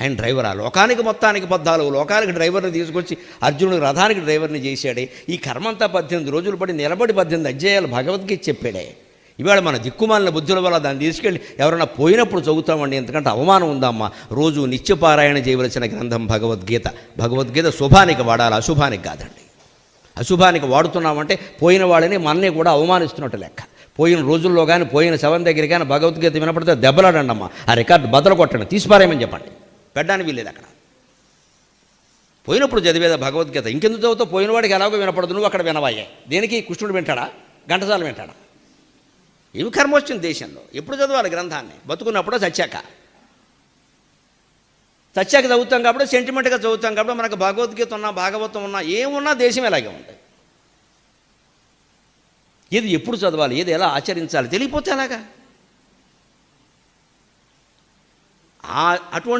ఆయన డ్రైవర్. ఆ లోకానికి మొత్తానికి పద్నాలుగు లోకానికి డ్రైవర్ని తీసుకొచ్చి అర్జునుడు రథానికి డ్రైవర్ని చేశాడే. ఈ కర్మంతా పద్దెనిమిది రోజులు పడి నిలబడి పద్దెనిమిది అధ్యాయాలు భగవద్గీత చెప్పాడే. ఇవాళ మన దిక్కుమాలిన బుద్ధుల వల్ల దాన్ని తీసుకెళ్ళి ఎవరైనా పోయినప్పుడు చదువుతామండి ఎందుకంటే అవమానం ఉందమ్మా. రోజు నిత్యపారాయణ చేయవలసిన గ్రంథం భగవద్గీత. భగవద్గీత శుభానికి వాడాలి అశుభానికి కాదండి. అశుభానికి వాడుతున్నామంటే పోయిన వాళ్ళని మనని కూడా అవమానిస్తున్నట్టు లెక్క. పోయిన రోజుల్లో కానీ పోయిన శవం దగ్గర కానీ భగవద్గీత వినపడితే దెబ్బలాడండి అమ్మా ఆ రికార్డు బదలు కొట్టండి తీసిపారేయమని చెప్పండి. పెట్టడానికి వీల్లేదు అక్కడ. పోయినప్పుడు చదివేదా భగవద్గీత? ఇంకెందుకు చదువుతావు? పోయిన వాడికి ఎలాగో వినపడదు. నువ్వు అక్కడ వినవాయే. దేనికి? కృష్ణుడు వింటాడా? ఘంటసాల వింటాడా? ఇవి కర్మ వచ్చింది దేశంలో. ఎప్పుడు చదవాలి గ్రంథాన్ని? బతుకున్నప్పుడో చచ్చాక. చచ్చాక చదువుతాం కాబట్టి సెంటిమెంట్గా చదువుతాం కాబట్టి మనకు భగవద్గీత ఉన్నా భాగవతం ఉన్నా ఏమున్నా దేశం ఇలాగే ఉంది ఏది ఎప్పుడు చదవాలి? ఏది ఎలా ఆచరించాలి? తెలియపోతే ఎలాగా? అటువంటి